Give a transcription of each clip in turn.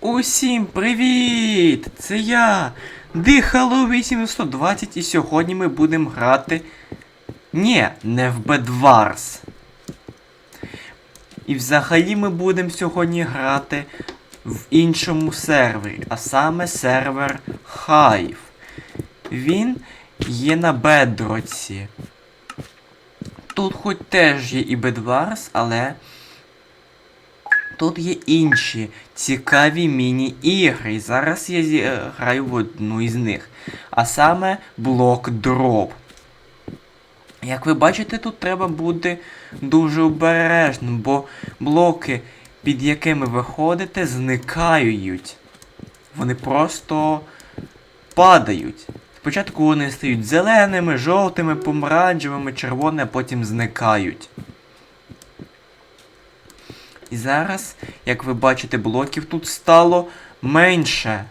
Усім привіт! Це я, Дихало 820, і сьогодні ми будемо грати. Ні, не в Bedwars. І взагалі ми будемо сьогодні грати в іншому сервері, а саме сервер Hive. Він є на Бедроці. Тут хоч теж є і Bedwars, але Тут є інші цікаві міні-ігри. І зараз я граю в одну із них. А саме блок дроп. Як ви бачите, тут треба бути дуже обережним, бо блоки, під якими ви ходите, зникають. Вони просто падають. Спочатку вони стають зеленими, жовтими, помаранчевими, червоними, а потім зникають. І зараз, як ви бачите, блоків тут стало менше.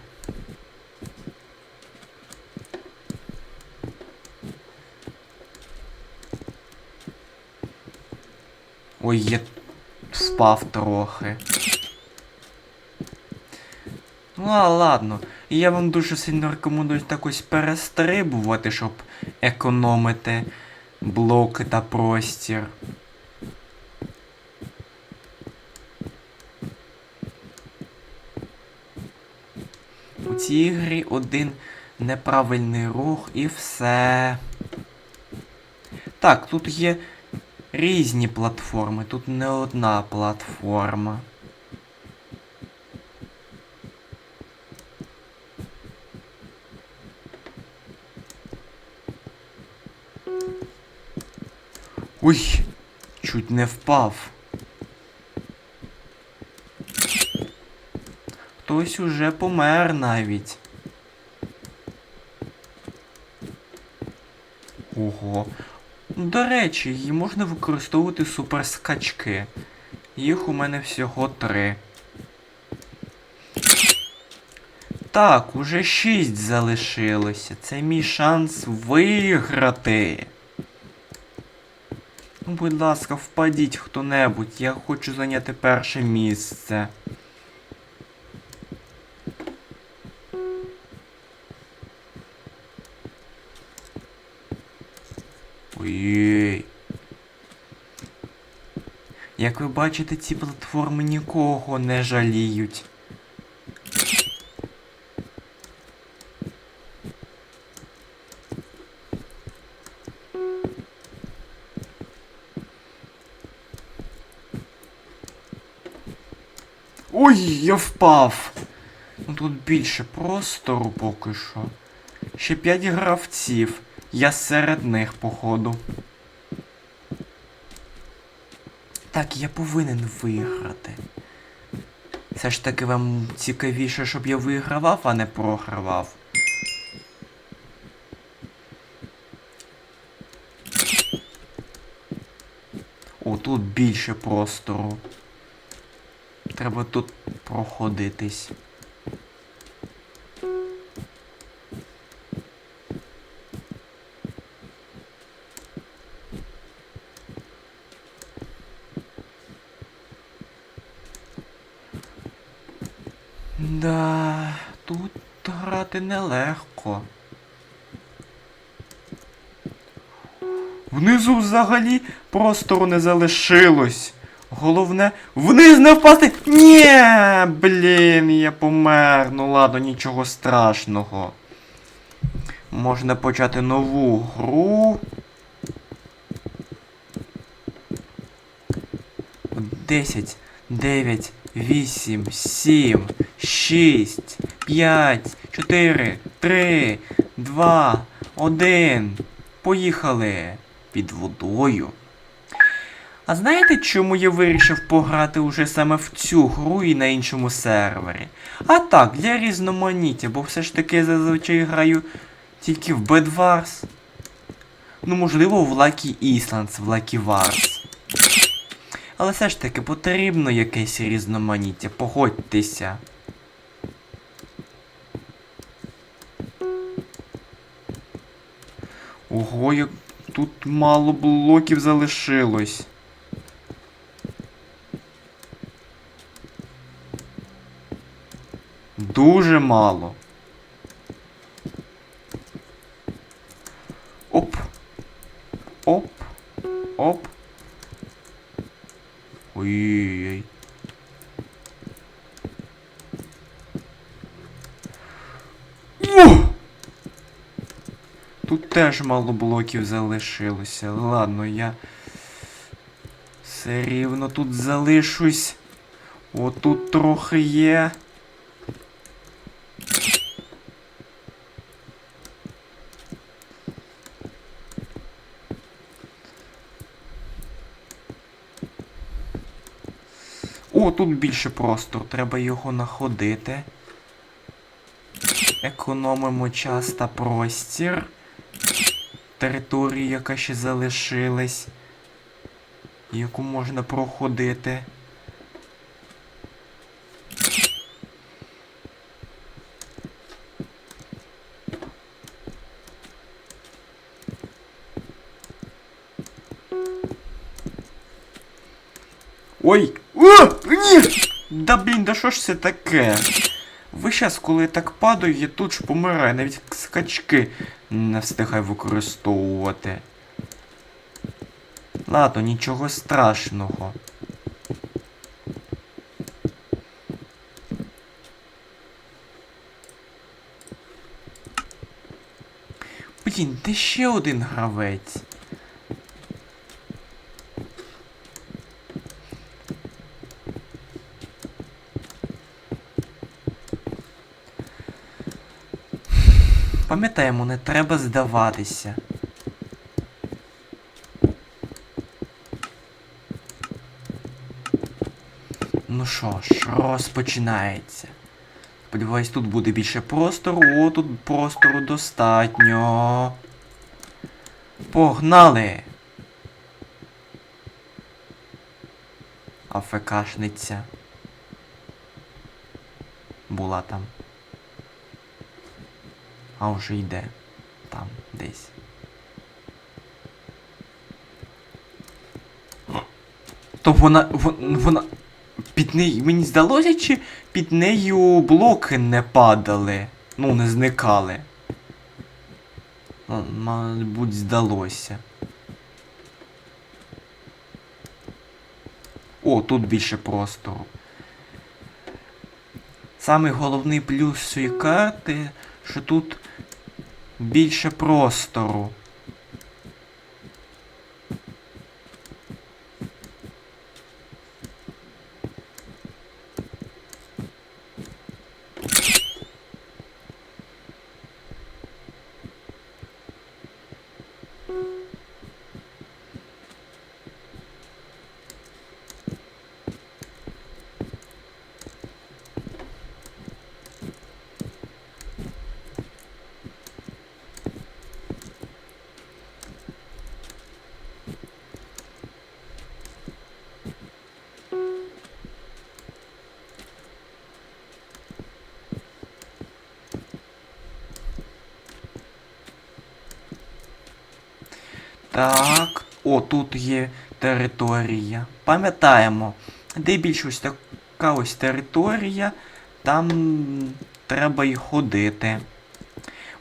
Ой, я спав трохи. Ну, а ладно. Я вам дуже сильно рекомендую так ось перестрибувати, щоб економити блоки та простір. Цій один неправильний рух і все. Так, тут є різні платформи, тут не одна платформа. Ой, чуть не впав. Хтось уже помер навіть. Ого. До речі, її можна використовувати суперскачки. Їх у мене всього три. Так, уже шість залишилося. Це мій шанс виграти. Ну, будь ласка, впадіть хто-небудь, я хочу зайняти перше місце. Ой. Як ви бачите, ці платформи нікого не жаліють. Ой, я впав. Ну тут більше простору поки що. Ще п'ять гравців. Я серед них, походу. Так, я повинен виграти. Все ж таки вам цікавіше, щоб я вигравав, а не програвав. О, тут більше простору. Треба тут проходитись. Грати нелегко. Внизу взагалі простору не залишилось. Головне, вниз не впасти. Ні, блін, я помер. Ну ладно, нічого страшного. Можна почати нову гру. Десять, дев'ять, вісім, сім, шість, п'ять, чотири, три, два, один. Поїхали під водою. А знаєте, чому я вирішив пограти уже саме в цю гру і на іншому сервері? А так, для різноманіття, бо все ж таки зазвичай граю тільки в Bedwars. Ну, можливо, в Lucky Islands, в Lucky Wars. Але все ж таки потрібно якесь різноманіття, погодьтеся. Ого, як тут мало блоків залишилось. Дуже мало. Оп. Оп. Оп. Ой-ой-ой. О! Тут теж мало блоків залишилося. Ладно, я все рівно тут залишусь. Отут трохи є. О, тут більше простору, треба його находити. Економимо час та простір. Територію, яка ще залишилась. Яку можна проходити. Ой! О! Ні! Да блін, да що ж це таке? Ви щас, коли так падаю, я тут ж помираю, навіть скачки не встигаю використовувати. Ладно, нічого страшного. Блін, де ще один гравець? Пам'ятаємо, не треба здаватися. Ну що ж, розпочинається. Сподіваюсь, тут буде більше простору. О, тут простору достатньо. Погнали! АФКшниця. Була там. А вже йде. Там, десь. То вона. вон- вона. Під нею. Мені здалося, чи під нею блоки не падали. Ну, не зникали. Мабуть, здалося. О, тут більше простору. Самий головний плюс цієї карти, що тут більше простору. Так. О, тут є територія. Пам'ятаємо, де більш ось така ось територія, там треба й ходити.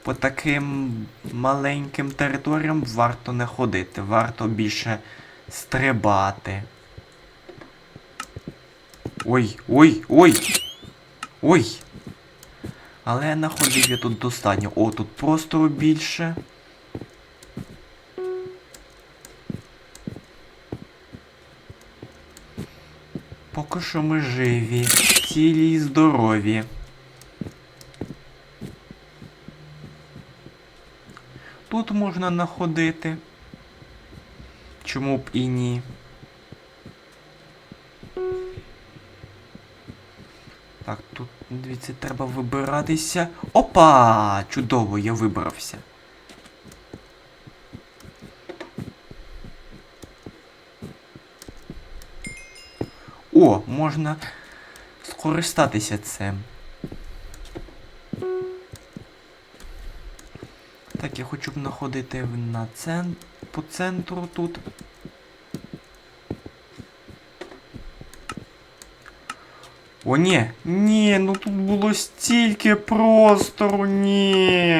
По таким маленьким територіям варто не ходити, варто більше стрибати. Ой, ой, ой! Ой! Але находив я тут достатньо. О, тут простору більше. Поки що ми живі, цілі і здорові. Тут можна находити. Чому б і ні? Так, тут, дивіться, треба вибиратися. Опа! Чудово, я вибрався. О, можна скористатися цим. Так, я хочу б находити на цен... по центру тут. О, ні, ні, ну тут було стільки простору, ні.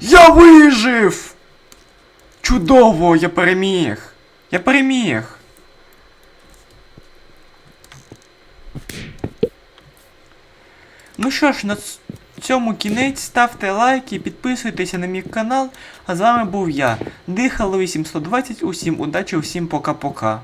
Я вижив! Чудово, я переміг! Я переміг! Ну що ж, на цьому кінець ставте лайки, підписуйтеся на мій канал. А з вами був я, Дихало 820. Усім удачі, усім пока-пока.